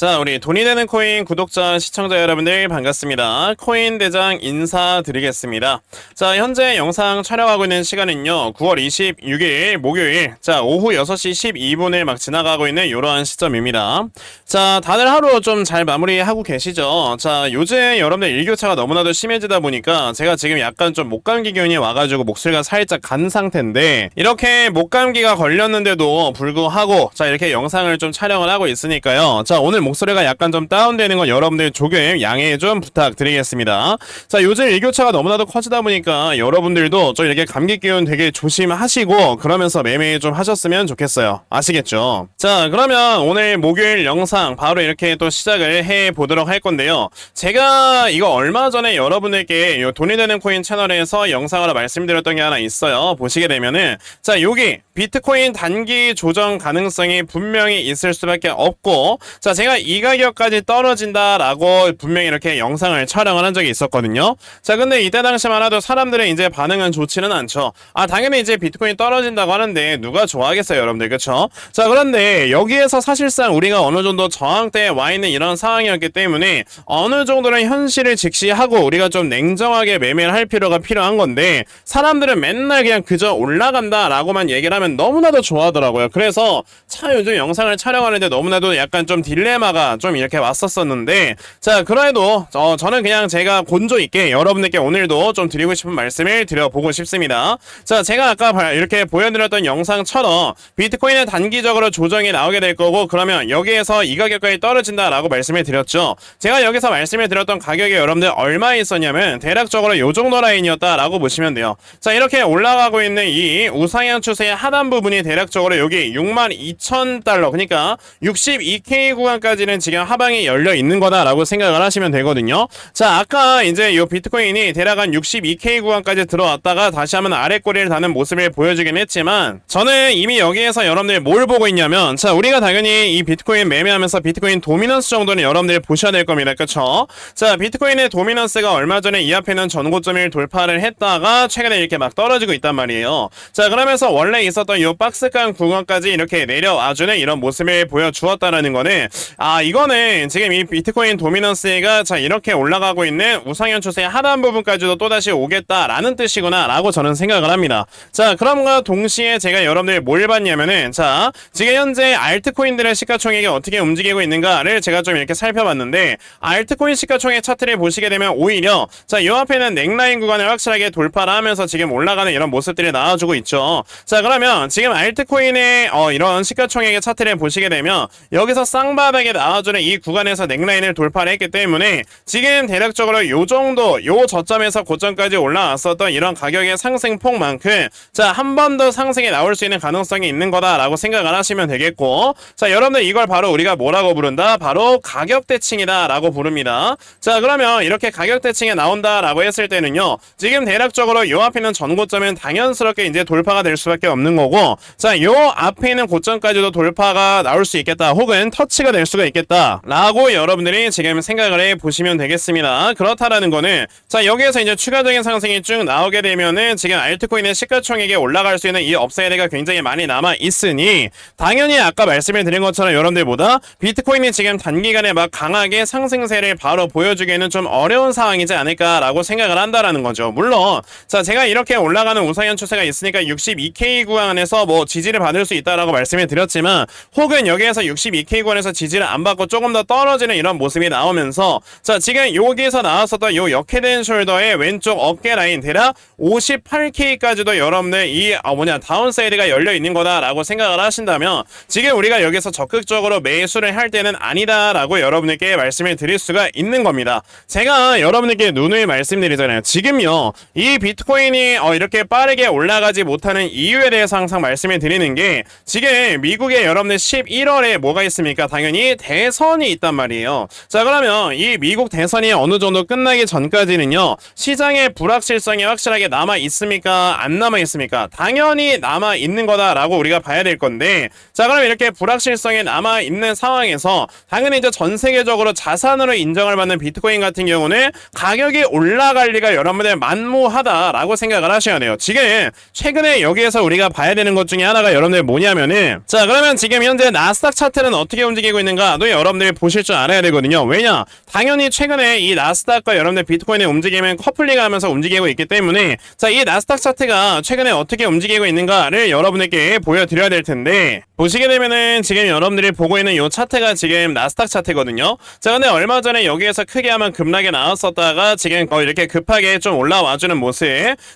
자, 우리 돈이 되는 코인 구독자, 시청자 여러분들 반갑습니다. 코인 대장 인사드리겠습니다. 자, 현재 영상 촬영하고 있는 시간은요, 9월 26일 목요일, 자, 오후 6시 12분을 막 지나가고 있는 이러한 시점입니다. 자, 다들 하루 좀 잘 마무리하고 계시죠? 자, 요즘 여러분들 일교차가 너무나도 심해지다 보니까 제가 지금 약간 좀 목감기 기운이 와가지고 목소리가 살짝 간 상태인데, 이렇게 목감기가 걸렸는데도 불구하고, 자, 이렇게 영상을 좀 촬영을 하고 있으니까요. 자, 오늘 목 소리가 약간 좀 다운되는 건 여러분들 조금 양해 좀 부탁드리겠습니다. 자, 요즘 일교차가 너무나도 커지다 보니까 여러분들도 좀 이렇게 감기 기운 되게 조심하시고 그러면서 매매 좀 하셨으면 좋겠어요. 아시겠죠? 자, 그러면 오늘 목요일 영상 바로 이렇게 또 시작을 해 보도록 할 건데요. 제가 이거 얼마 전에 여러분들께 요 돈이 되는 코인 채널에서 영상으로 말씀드렸던 게 하나 있어요. 보시게 되면은 자, 여기 비트코인 단기 조정 가능성이 분명히 있을 수밖에 없고 자, 제가 이 가격까지 떨어진다라고 분명히 이렇게 영상을 촬영을 한 적이 있었거든요. 자, 근데 이때 당시만 해도 사람들의 이제 반응은 좋지는 않죠. 아, 당연히 이제 비트코인 떨어진다고 하는데 누가 좋아하겠어요, 여러분들. 그쵸? 자, 그런데 여기에서 사실상 우리가 어느 정도 저항대에 와 있는 이런 상황이었기 때문에 어느 정도는 현실을 직시하고 우리가 좀 냉정하게 매매를 할 필요가 필요한 건데 사람들은 맨날 그냥 그저 올라간다라고만 얘기를 하면 너무나도 좋아하더라고요. 그래서 참 요즘 영상을 촬영하는데 너무나도 약간 좀 딜레마 가 좀 이렇게 왔었었는데 자 그래도 어, 저는 그냥 제가 곤조 있게 여러분들께 오늘도 좀 드리고 싶은 말씀을 드려보고 싶습니다. 자 제가 아까 바- 이렇게 보여드렸던 영상처럼 비트코인은 단기적으로 조정이 나오게 될 거고 그러면 여기에서 이 가격까지 떨어진다라고 말씀을 드렸죠. 제가 여기서 말씀을 드렸던 가격이 여러분들 얼마에 있었냐면 대략적으로 요 정도 라인이었다라고 보시면 돼요. 자 이렇게 올라가고 있는 이 우상향 추세의 하단 부분이 대략적으로 여기 62,000달러 그러니까 62K 구간까지 는 지금 하방이 열려 있는 거다라고 생각을 하시면 되거든요. 자 아까 이제 이 비트코인이 대략 한 62K 구간까지 들어왔다가 다시 한번 아래 꼬리를 다는 모습을 보여주긴 했지만 저는 이미 여기에서 여러분들 뭘 보고 있냐면 자 우리가 당연히 이 비트코인 매매하면서 비트코인 도미넌스 정도는 여러분들 보셔야 될 겁니다. 그쵸? 자 비트코인의 도미넌스가 얼마 전에 이 앞에는 전고점을 돌파를 했다가 최근에 이렇게 막 떨어지고 있단 말이에요. 자 그러면서 원래 있었던 이 박스간 구간까지 이렇게 내려와주는 이런 모습을 보여주었다라는 거는 아 이거는 지금 이 비트코인 도미넌스가 자 이렇게 올라가고 있는 우상향 추세 하단 부분까지도 또다시 오겠다라는 뜻이구나 라고 저는 생각을 합니다. 자 그럼과 동시에 제가 여러분들 뭘 봤냐면은 자 지금 현재 알트코인들의 시가총액이 어떻게 움직이고 있는가를 제가 좀 이렇게 살펴봤는데 알트코인 시가총액 차트를 보시게 되면 오히려 자이 앞에는 넥라인 구간을 확실하게 돌파를 하면서 지금 올라가는 이런 모습들이 나와주고 있죠. 자 그러면 지금 알트코인의 어, 이런 시가총액의 차트를 보시게 되면 여기서 쌍바닥에 나와주는 이 구간에서 넥라인을 돌파를 했기 때문에 지금 대략적으로 요 정도 요 저점에서 고점까지 올라왔었던 이런 가격의 상승폭만큼 자 한 번 더 상승이 나올 수 있는 가능성이 있는 거다라고 생각을 하시면 되겠고 자 여러분들 이걸 바로 우리가 뭐라고 부른다? 바로 가격 대칭이다라고 부릅니다. 자 그러면 이렇게 가격 대칭에 나온다라고 했을 때는요 지금 대략적으로 요 앞에 있는 전고점은 당연스럽게 이제 돌파가 될 수밖에 없는 거고 자 요 앞에 있는 고점까지도 돌파가 나올 수 있겠다 혹은 터치가 될 수가 있겠다 라고 여러분들이 지금 생각을 해 보시면 되겠습니다 그렇다라는 거는 자 여기에서 이제 추가적인 상승이 쭉 나오게 되면은 지금 알트코인의 시가총액이 올라갈 수 있는 이 업사이드가 굉장히 많이 남아 있으니 당연히 아까 말씀을 드린 것처럼 여러분들보다 비트코인이 지금 단기간에 막 강하게 상승세를 바로 보여주기에는 좀 어려운 상황이지 않을까라고 생각을 한다라는 거죠. 물론 자 제가 이렇게 올라가는 우상향 추세가 있으니까 62K 구간에서 뭐 지지를 받을 수 있다라고 말씀을 드렸지만 혹은 여기에서 62K 구간에서 지지를 안 받고 조금 더 떨어지는 이런 모습이 나오면서 자 지금 여기에서 나왔었던 요 역헤드 숄더의 왼쪽 어깨 라인 대략 58K까지도 여러분들 이 아, 뭐냐 다운사이드가 열려 있는 거다라고 생각을 하신다면 지금 우리가 여기서 적극적으로 매수를 할 때는 아니다라고 여러분들께 말씀을 드릴 수가 있는 겁니다. 제가 여러분들께 누누이 말씀드리잖아요. 지금요 이 비트코인이 어, 이렇게 빠르게 올라가지 못하는 이유에 대해서 항상 말씀을 드리는 게 지금 미국에 여러분들 11월에 뭐가 있습니까? 당연히 대선이 있단 말이에요. 자 그러면 이 미국 대선이 어느 정도 끝나기 전까지는요 시장의 불확실성이 확실하게 남아 있습니까? 안 남아 있습니까? 당연히 남아 있는 거다라고 우리가 봐야 될 건데 자 그럼 이렇게 불확실성이 남아 있는 상황에서 당연히 이제 전 세계적으로 자산으로 인정을 받는 비트코인 같은 경우는 가격이 올라갈 리가 여러분들 만무하다라고 생각을 하셔야 돼요. 지금 최근에 여기에서 우리가 봐야 되는 것 중에 하나가 여러분들 뭐냐면은 자 그러면 지금 현재 나스닥 차트는 어떻게 움직이고 있는가 있는가도 여러분들이 보실 줄 알아야 되거든요. 왜냐? 당연히 최근에 이 나스닥과 여러분들 비트코인의 움직임은 커플링하면서 움직이고 있기 때문에 자, 이 나스닥 차트가 최근에 어떻게 움직이고 있는가를 여러분에게 보여드려야 될 텐데 보시게 되면은 지금 여러분들이 보고 있는 이 차트가 지금 나스닥 차트거든요. 자, 근데 얼마 전에 여기에서 크게 한번 급락이 나왔었다가 지금 어, 이렇게 급하게 좀 올라와주는 모습.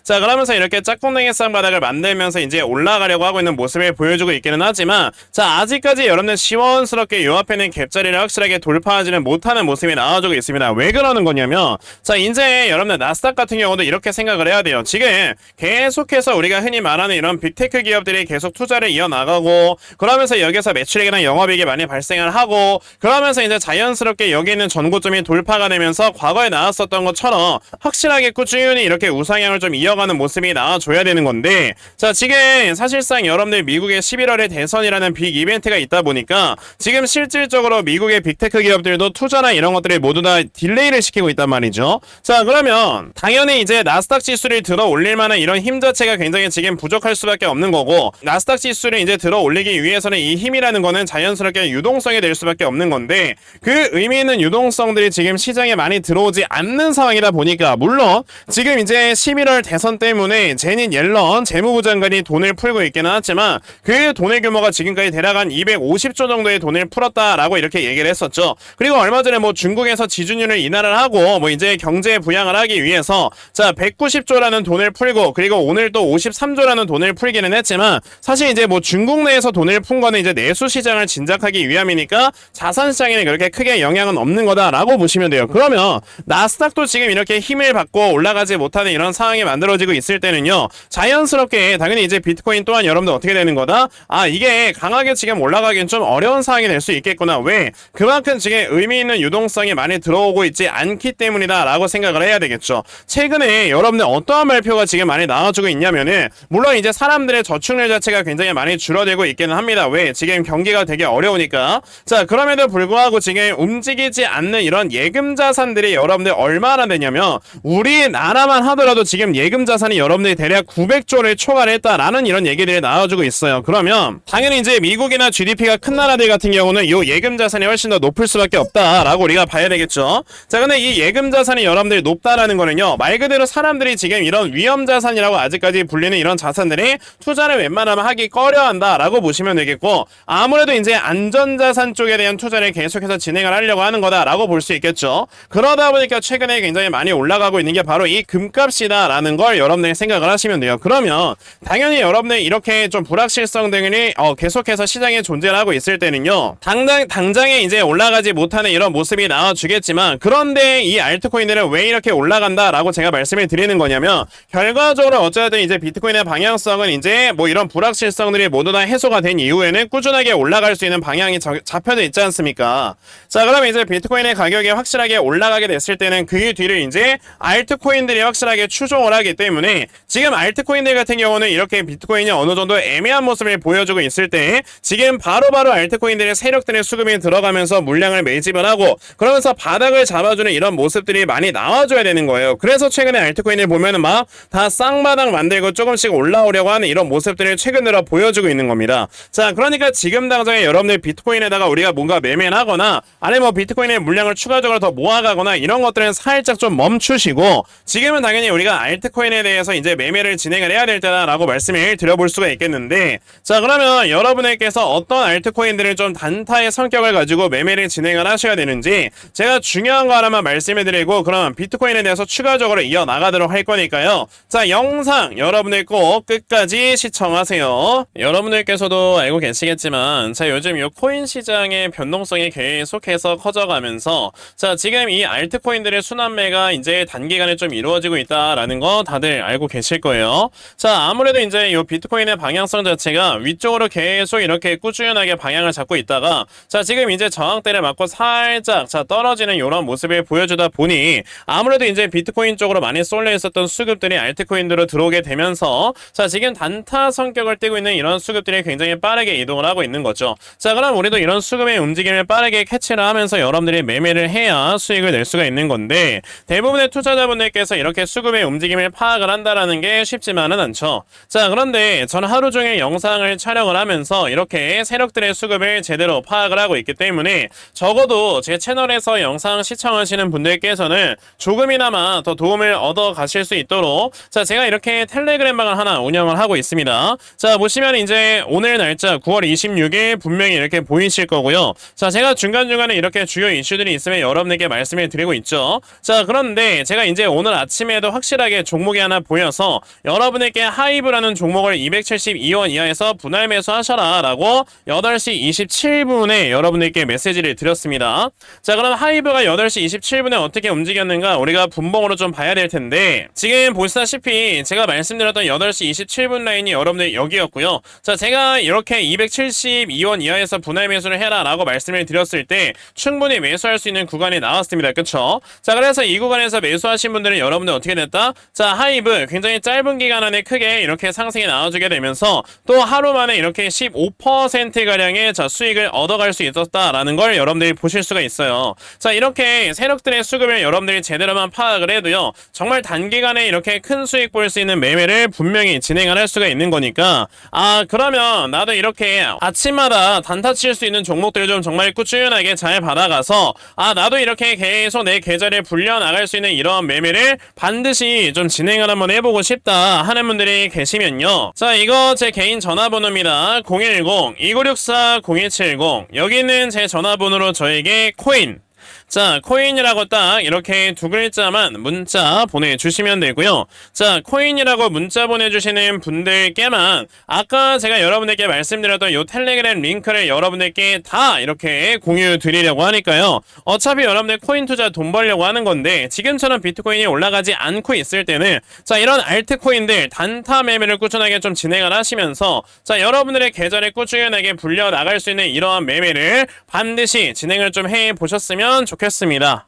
자, 그러면서 이렇게 짝꿍냉이 쌍바닥을 만들면서 이제 올라가려고 하고 있는 모습을 보여주고 있기는 하지만 자, 아직까지 여러분들 시원스럽게 요 앞에는 갭자리를 확실하게 돌파하지는 못하는 모습이 나와주고 있습니다. 왜 그러는 거냐면 자, 이제 여러분들 나스닥 같은 경우도 이렇게 생각을 해야 돼요. 지금 계속해서 우리가 흔히 말하는 이런 빅테크 기업들이 계속 투자를 이어나가고 그러면서 여기서 매출액이나 영업이익이 많이 발생을 하고 그러면서 이제 자연스럽게 여기 있는 전고점이 돌파가 되면서 과거에 나왔었던 것처럼 확실하게 꾸준히 이렇게 우상향을 좀 이어가는 모습이 나와줘야 되는 건데 자 지금 사실상 여러분들 미국의 11월에 대선이라는 빅 이벤트가 있다 보니까 지금 실질적으로 미국의 빅테크 기업들도 투자나 이런 것들이 모두 다 딜레이를 시키고 있단 말이죠. 자 그러면 당연히 이제 나스닥 지수를 들어 올릴 만한 이런 힘 자체가 굉장히 지금 부족할 수밖에 없는 거고 나스닥 지수를 이제 들어 올리기 위해서는 이 힘이라는 거는 자연스럽게 유동성이 될 수밖에 없는 건데 그 의미 있는 유동성들이 지금 시장에 많이 들어오지 않는 상황이다 보니까 물론 지금 이제 11월 대선 때문에 제닛 옐런 재무부 장관이 돈을 풀고 있기는 하지만 그 돈의 규모가 지금까지 대략 한 250조 정도의 돈을 풀었다 라고 이렇게 얘기를 했었죠. 그리고 얼마 전에 뭐 중국에서 지준율을 인하를 하고 뭐 이제 경제 부양을 하기 위해서 자 190조라는 돈을 풀고 그리고 오늘 또 53조라는 돈을 풀기는 했지만 사실 이제 뭐 중국 내에서 돈을 푼 거는 이제 내수 시장을 진작하기 위함이니까 자산 시장에는 그렇게 크게 영향은 없는 거다라고 보시면 돼요. 그러면 나스닥도 지금 이렇게 힘을 받고 올라가지 못하는 이런 상황이 만들어지고 있을 때는요. 자연스럽게 당연히 이제 비트코인 또한 여러분들 어떻게 되는 거다? 아 이게 강하게 지금 올라가기엔 좀 어려운 상황이 될 수 있겠 구나. 왜? 그만큼 지금 의미 있는 유동성이 많이 들어오고 있지 않기 때문이다라고 생각을 해야 되겠죠. 최근에 여러분들 어떠한 발표가 지금 많이 나와주고 있냐면은 물론 이제 사람들의 저축률 자체가 굉장히 많이 줄어들고 있기는 합니다. 왜? 지금 경기가 되게 어려우니까. 자 그럼에도 불구하고 지금 움직이지 않는 이런 예금 자산들이 여러분들 얼마나 되냐면 우리나라만 하더라도 지금 예금 자산이 여러분들이 대략 900조를 초과했다라는 이런 얘기들이 나와주고 있어요. 그러면 당연히 이제 미국이나 GDP가 큰 나라들 같은 경우는 이 예금 자산이 훨씬 더 높을 수밖에 없다라고 우리가 봐야 되겠죠. 자 근데 이 예금 자산이 여러분들이 높다라는 거는요 말 그대로 사람들이 지금 이런 위험 자산이라고 아직까지 불리는 이런 자산들이 투자를 웬만하면 하기 꺼려한다라고 보시면 되겠고 아무래도 이제 안전 자산 쪽에 대한 투자를 계속해서 진행을 하려고 하는 거다라고 볼 수 있겠죠. 그러다 보니까 최근에 굉장히 많이 올라가고 있는 게 바로 이 금값이다라는 걸 여러분들이 생각을 하시면 돼요. 그러면 당연히 여러분들 이렇게 좀 불확실성 등이 어, 계속해서 시장에 존재를 하고 있을 때는요. 당장 당장에 이제 올라가지 못하는 이런 모습이 나와주겠지만 그런데 이 알트코인들은 왜 이렇게 올라간다라고 제가 말씀을 드리는 거냐면 결과적으로 어쨌든 이제 비트코인의 방향성은 이제 뭐 이런 불확실성들이 모두 다 해소가 된 이후에는 꾸준하게 올라갈 수 있는 방향이 자- 잡혀져 있지 않습니까? 자, 그러면 이제 비트코인의 가격이 확실하게 올라가게 됐을 때는 그 뒤를 이제 알트코인들이 확실하게 추종을 하기 때문에 지금 알트코인들 같은 경우는 이렇게 비트코인이 어느 정도 애매한 모습을 보여주고 있을 때 지금 바로바로 알트코인들의 세력들의 수 급이 들어가면서 물량을 매집을 하고 그러면서 바닥을 잡아주는 이런 모습들이 많이 나와줘야 되는 거예요. 그래서 최근에 알트코인을 보면은 막 다 쌍바닥 만들고 조금씩 올라오려고 하는 이런 모습들을 최근 들어 보여주고 있는 겁니다. 자, 그러니까 지금 당장에 여러분들 비트코인에다가 우리가 뭔가 매매를 하거나 아니 뭐 비트코인의 물량을 추가적으로 더 모아가거나 이런 것들은 살짝 좀 멈추시고 지금은 당연히 우리가 알트코인에 대해서 이제 매매를 진행을 해야 될 때다라고 말씀을 드려볼 수가 있겠는데 자 그러면 여러분들께서 어떤 알트코인들을 좀 단타의 성격을 가지고 매매를 진행을 하셔야 되는지 제가 중요한 거 하나만 말씀해 드리고 그럼 비트코인에 대해서 추가적으로 이어나가도록 할 거니까요. 자 영상 여러분들 꼭 끝까지 시청하세요. 여러분들께서도 알고 계시겠지만 자 요즘 이 코인 시장의 변동성이 계속해서 커져가면서 자 지금 이 알트코인들의 순환매가 이제 단기간에 좀 이루어지고 있다라는 거 다들 알고 계실 거예요. 자 아무래도 이제 이 비트코인의 방향성 자체가 위쪽으로 계속 이렇게 꾸준하게 방향을 잡고 있다가 자 지금 이제 저항대를 맞고 살짝 자 떨어지는 이런 모습을 보여주다 보니 아무래도 이제 비트코인 쪽으로 많이 쏠려 있었던 수급들이 알트코인으로 들어오게 되면서 자 지금 단타 성격을 띠고 있는 이런 수급들이 굉장히 빠르게 이동을 하고 있는 거죠. 자 그럼 우리도 이런 수급의 움직임을 빠르게 캐치를 하면서 여러분들이 매매를 해야 수익을 낼 수가 있는 건데 대부분의 투자자분들께서 이렇게 수급의 움직임을 파악을 한다라는 게 쉽지만은 않죠. 자 그런데 저는 하루 종일 영상을 촬영을 하면서 이렇게 세력들의 수급을 제대로 파악을 하고 있기 때문에 적어도 제 채널에서 영상 시청하시는 분들께서는 조금이나마 더 도움을 얻어 가실 수 있도록 자 제가 이렇게 텔레그램 방을 하나 운영을 하고 있습니다. 자 보시면 이제 오늘 날짜 9월 26일 분명히 이렇게 보이실 거고요. 자 제가 중간중간에 이렇게 주요 이슈들이 있으면 여러분에게 말씀을 드리고 있죠. 자 그런데 제가 이제 오늘 아침에도 확실하게 종목이 하나 보여서 여러분에게 하이브라는 종목을 272원 이하에서 분할 매수하셔라 라고 8시 27분에 여러분들께 메시지를 드렸습니다. 자 그럼 하이브가 8시 27분에 어떻게 움직였는가 우리가 분봉으로 좀 봐야 될 텐데 지금 보시다시피 제가 말씀드렸던 8시 27분 라인이 여러분들 여기였고요. 자 제가 이렇게 272원 이하에서 분할 매수를 해라 라고 말씀을 드렸을 때 충분히 매수할 수 있는 구간이 나왔습니다. 그쵸? 자 그래서 이 구간에서 매수하신 분들은 여러분들 어떻게 됐다? 자 하이브 굉장히 짧은 기간 안에 크게 이렇게 상승이 나와주게 되면서 또 하루 만에 이렇게 15%가량의 자 수익을 얻어갈 수 있었다라는 걸 여러분들이 보실 수가 있어요. 자 이렇게 세력들의 수급을 여러분들이 제대로만 파악을 해도요 정말 단기간에 이렇게 큰 수익 볼 수 있는 매매를 분명히 진행을 할 수가 있는 거니까 아 그러면 나도 이렇게 아침마다 단타 칠 수 있는 종목들 좀 정말 꾸준하게 잘 받아가서 아 나도 이렇게 계속 내 계좌를 불려 나갈 수 있는 이런 매매를 반드시 좀 진행을 한번 해보고 싶다 하는 분들이 계시면요. 자 이거 제 개인 전화번호입니다. 010-2964-0170 여기 있는 제 전화번호로 저에게 코인 자, 코인이라고 딱 이렇게 두 글자만 문자 보내주시면 되고요. 자, 코인이라고 문자 보내주시는 분들께만 아까 제가 여러분들께 말씀드렸던 요 텔레그램 링크를 여러분들께 다 이렇게 공유 드리려고 하니까요. 어차피 여러분들 코인 투자 돈 벌려고 하는 건데 지금처럼 비트코인이 올라가지 않고 있을 때는 자, 이런 알트코인들 단타 매매를 꾸준하게 좀 진행을 하시면서 자, 여러분들의 계좌를 꾸준하게 불려 나갈 수 있는 이러한 매매를 반드시 진행을 좀 해 보셨으면 좋겠습니다.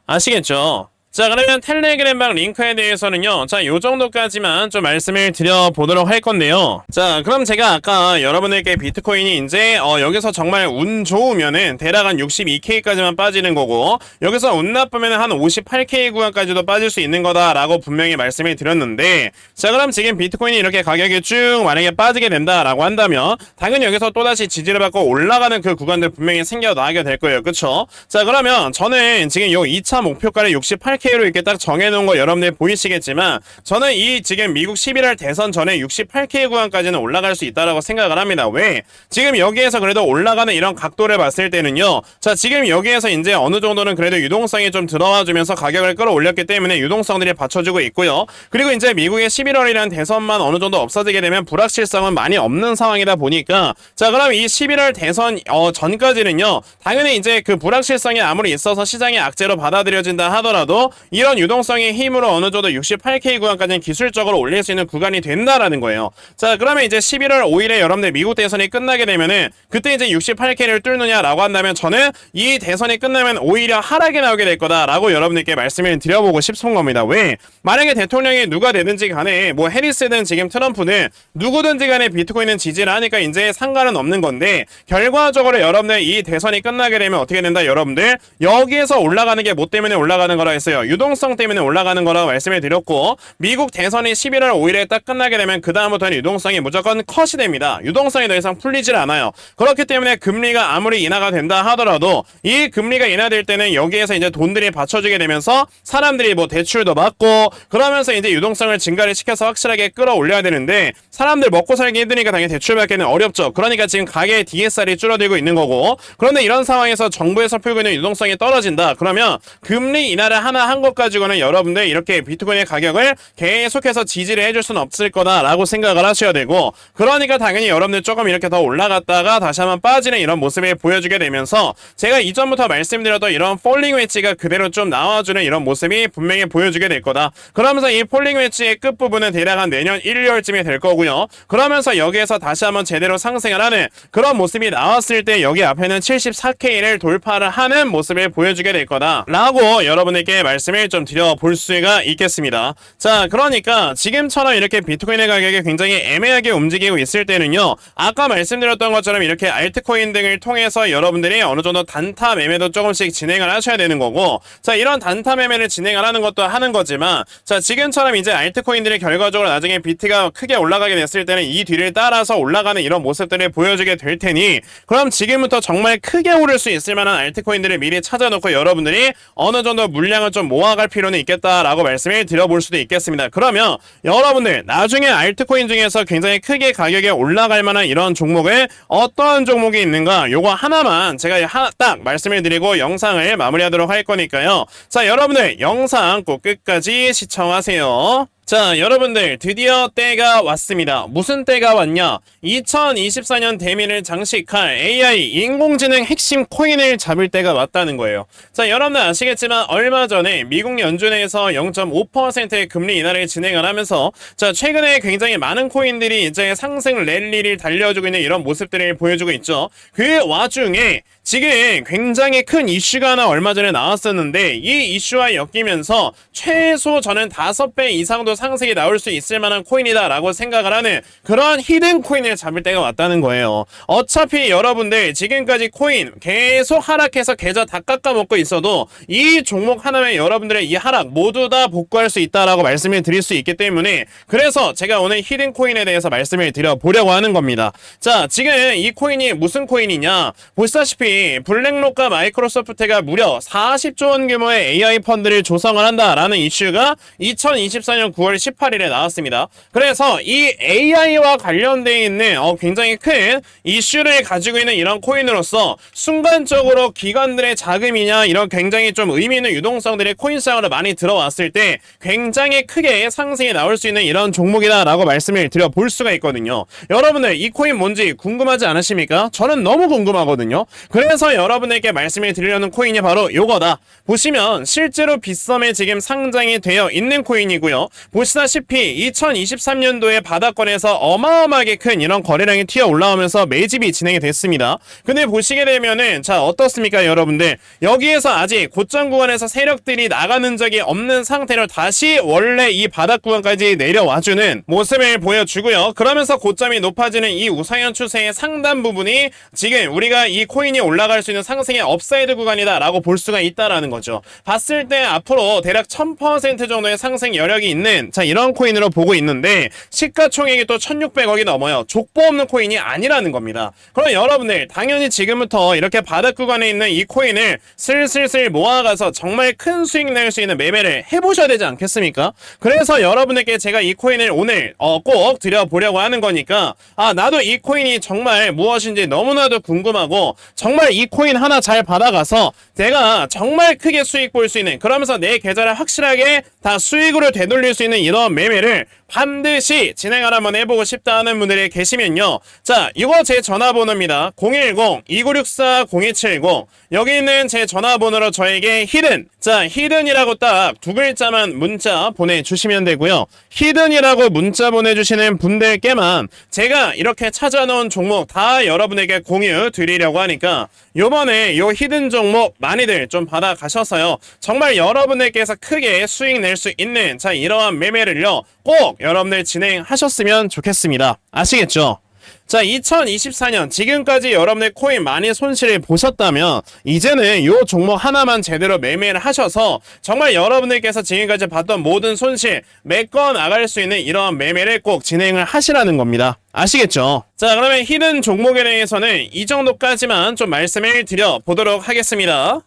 아시겠죠? 자 그러면 텔레그램방 링크에 대해서는요. 자 요정도까지만 좀 말씀을 드려보도록 할 건데요. 자 그럼 제가 아까 여러분에게 비트코인이 이제 어, 여기서 정말 운 좋으면은 대략 한 62K까지만 빠지는 거고 여기서 운 나쁘면 한 58K 구간까지도 빠질 수 있는 거다 라고 분명히 말씀을 드렸는데 자 그럼 지금 비트코인이 이렇게 가격이 쭉 만약에 빠지게 된다 라고 한다면 당연히 여기서 또다시 지지를 받고 올라가는 그 구간들 분명히 생겨나게 될 거예요. 그쵸? 자 그러면 저는 지금 요 2차 목표가를 68K K로 이렇게 딱 정해놓은 거 여러분들 보이시겠지만 저는 이 지금 미국 11월 대선 전에 68K 구간까지는 올라갈 수 있다라고 생각을 합니다. 왜? 지금 여기에서 그래도 올라가는 이런 각도를 봤을 때는요. 자 지금 여기에서 이제 어느 정도는 그래도 유동성이 좀 들어와주면서 가격을 끌어올렸기 때문에 유동성들이 받쳐주고 있고요. 그리고 이제 미국의 11월이라는 대선만 어느 정도 없어지게 되면 불확실성은 많이 없는 상황이다 보니까 자 그럼 이 11월 대선 어, 전까지는요. 당연히 이제 그 불확실성이 아무리 있어서 시장의 악재로 받아들여진다 하더라도 이런 유동성의 힘으로 어느 정도 68K 구간까지는 기술적으로 올릴 수 있는 구간이 된다라는 거예요. 자, 그러면 이제 11월 5일에 여러분들 미국 대선이 끝나게 되면은 그때 이제 68K를 뚫느냐라고 한다면 저는 이 대선이 끝나면 오히려 하락이 나오게 될 거다라고 여러분들께 말씀을 드려보고 싶은 겁니다. 왜? 만약에 대통령이 누가 되든지 간에 뭐 해리스든 지금 트럼프는 누구든지 간에 비트코인은 지지를 하니까 이제 상관은 없는 건데 결과적으로 여러분들 이 대선이 끝나게 되면 어떻게 된다 여러분들 여기에서 올라가는 게 뭐 때문에 올라가는 거라 했어요. 유동성 때문에 올라가는 거라고 말씀을 드렸고 미국 대선이 11월 5일에 딱 끝나게 되면 그 다음부터는 유동성이 무조건 컷이 됩니다. 유동성이 더 이상 풀리질 않아요. 그렇기 때문에 금리가 아무리 인하가 된다 하더라도 이 금리가 인하될 때는 여기에서 이제 돈들이 받쳐주게 되면서 사람들이 뭐 대출도 받고 그러면서 이제 유동성을 증가를 시켜서 확실하게 끌어올려야 되는데 사람들 먹고 살기 힘드니까 당연히 대출 받기는 어렵죠. 그러니까 지금 가계의 DSR이 줄어들고 있는 거고 그런데 이런 상황에서 정부에서 풀고 있는 유동성이 떨어진다. 그러면 금리 인하를 하나 한 것 가지고는 여러분들 이렇게 비트코인의 가격을 계속해서 지지를 해줄 수는 없을 거다라고 생각을 하셔야 되고 그러니까 당연히 여러분들 조금 이렇게 더 올라갔다가 다시 한번 빠지는 이런 모습을 보여주게 되면서 제가 이전부터 말씀드렸던 이런 폴링 웨지가 그대로 좀 나와주는 이런 모습이 분명히 보여주게 될 거다. 그러면서 이 폴링 웨지의 끝부분은 대략 한 내년 1월쯤에 될 거고요. 그러면서 여기에서 다시 한번 제대로 상승을 하는 그런 모습이 나왔을 때 여기 앞에는 74K를 돌파를 하는 모습을 보여주게 될 거다. 라고 여러분에게 말 말씀을 좀 드려볼 수가 있겠습니다. 자, 그러니까 지금처럼 이렇게 비트코인의 가격이 굉장히 애매하게 움직이고 있을 때는요. 아까 말씀드렸던 것처럼 이렇게 알트코인 등을 통해서 여러분들이 어느 정도 단타 매매도 조금씩 진행을 하셔야 되는 거고 자, 이런 단타 매매를 진행을 하는 것도 하는 거지만 자, 지금처럼 이제 알트코인들이 결과적으로 나중에 비트가 크게 올라가게 됐을 때는 이 뒤를 따라서 올라가는 이런 모습들을 보여주게 될 테니 그럼 지금부터 정말 크게 오를 수 있을 만한 알트코인들을 미리 찾아놓고 여러분들이 어느 정도 물량을 좀 모아갈 필요는 있겠다라고 말씀을 드려볼 수도 있겠습니다. 그러면 여러분들 나중에 알트코인 중에서 굉장히 크게 가격이 올라갈 만한 이런 종목을 어떤 종목이 있는가 요거 하나만 제가 하나 딱 말씀을 드리고 영상을 마무리하도록 할 거니까요. 자 여러분들 영상 꼭 끝까지 시청하세요. 자, 여러분들 드디어 때가 왔습니다. 무슨 때가 왔냐? 2024년 대민을 장식할 AI 인공지능 핵심 코인을 잡을 때가 왔다는 거예요. 자, 여러분들 아시겠지만 얼마 전에 미국 연준에서 0.5%의 금리 인하를 진행을 하면서 자, 최근에 굉장히 많은 코인들이 이제 상승 랠리를 달려주고 있는 이런 모습들을 보여주고 있죠. 그 와중에 지금 굉장히 큰 이슈가 하나 얼마 전에 나왔었는데 이 이슈와 엮이면서 최소 저는 5배 이상도 상승이 나올 수 있을 만한 코인이다라고 생각을 하는 그런 히든 코인을 잡을 때가 왔다는 거예요. 어차피 여러분들 지금까지 코인 계속 하락해서 계좌 다 깎아먹고 있어도 이 종목 하나면 여러분들의 이 하락 모두 다 복구할 수 있다라고 말씀을 드릴 수 있기 때문에 그래서 제가 오늘 히든 코인에 대해서 말씀을 드려보려고 하는 겁니다. 자 지금 이 코인이 무슨 코인이냐 보시다시피 블랙록과 마이크로소프트가 무려 40조 원 규모의 AI 펀드를 조성을 한다라는 이슈가 2024년 9월 18일에 나왔습니다. 그래서 이 AI와 관련되어 있는 어, 굉장히 큰 이슈를 가지고 있는 이런 코인으로서 순간적으로 기관들의 자금이냐 이런 굉장히 좀 의미 있는 유동성들이 코인 시장으로 많이 들어왔을 때 굉장히 크게 상승이 나올 수 있는 이런 종목이다라고 말씀을 드려 볼 수가 있거든요. 여러분들 이 코인 뭔지 궁금하지 않으십니까? 저는 너무 궁금하거든요. 그래서 여러분에게 말씀을 드리려는 코인이 바로 요거다. 보시면 실제로 빗썸에 지금 상장이 되어 있는 코인이고요. 보시다시피 2023년도에 바닥권에서 어마어마하게 큰 이런 거래량이 튀어 올라오면서 매집이 진행이 됐습니다. 근데 보시게 되면은 자 어떻습니까 여러분들 여기에서 아직 고점 구간에서 세력들이 나가는 적이 없는 상태로 다시 원래 이 바닥 구간까지 내려와주는 모습을 보여주고요. 그러면서 고점이 높아지는 이 우상향 추세의 상단 부분이 지금 우리가 이 코인이 올라갈 수 있는 상승의 업사이드 구간이다 라고 볼 수가 있다라는 거죠. 봤을 때 앞으로 대략 1000% 정도의 상승 여력이 있는 자 이런 코인으로 보고 있는데 시가총액이 또 1600억이 넘어요. 족보 없는 코인이 아니라는 겁니다. 그럼 여러분들 당연히 지금부터 이렇게 바닥 구간에 있는 이 코인을 슬슬슬 모아가서 정말 큰 수익 낼 수 있는 매매를 해보셔야 되지 않겠습니까? 그래서 여러분에게 제가 이 코인을 오늘 어, 꼭 드려보려고 하는 거니까 아 나도 이 코인이 정말 무엇인지 너무나도 궁금하고 정말 이 코인 하나 잘 받아가서 내가 정말 크게 수익 볼 수 있는 그러면서 내 계좌를 확실하게 다 수익으로 되돌릴 수 있는 이런 매매를 반드시 진행을 한번 해보고 싶다 하는 분들이 계시면요. 자, 이거 제 전화번호입니다. 010-2964-0270 여기 있는 제 전화번호로 저에게 히든 자, 히든이라고 딱 두 글자만 문자 보내주시면 되고요. 히든이라고 문자 보내주시는 분들께만 제가 이렇게 찾아놓은 종목 다 여러분에게 공유 드리려고 하니까 요번에 요 히든 종목 많이들 좀 받아가셔서요. 정말 여러분들께서 크게 수익 낼 수 있는 자 이러한 매매를요. 꼭 여러분들 진행하셨으면 좋겠습니다. 아시겠죠? 자, 2024년 지금까지 여러분의 코인 많이 손실을 보셨다면 이제는 요 종목 하나만 제대로 매매를 하셔서 정말 여러분들께서 지금까지 봤던 모든 손실 메꿔 나갈 수 있는 이러한 매매를 꼭 진행을 하시라는 겁니다. 아시겠죠? 자, 그러면 히든 종목에 대해서는 이 정도까지만 좀 말씀을 드려 보도록 하겠습니다.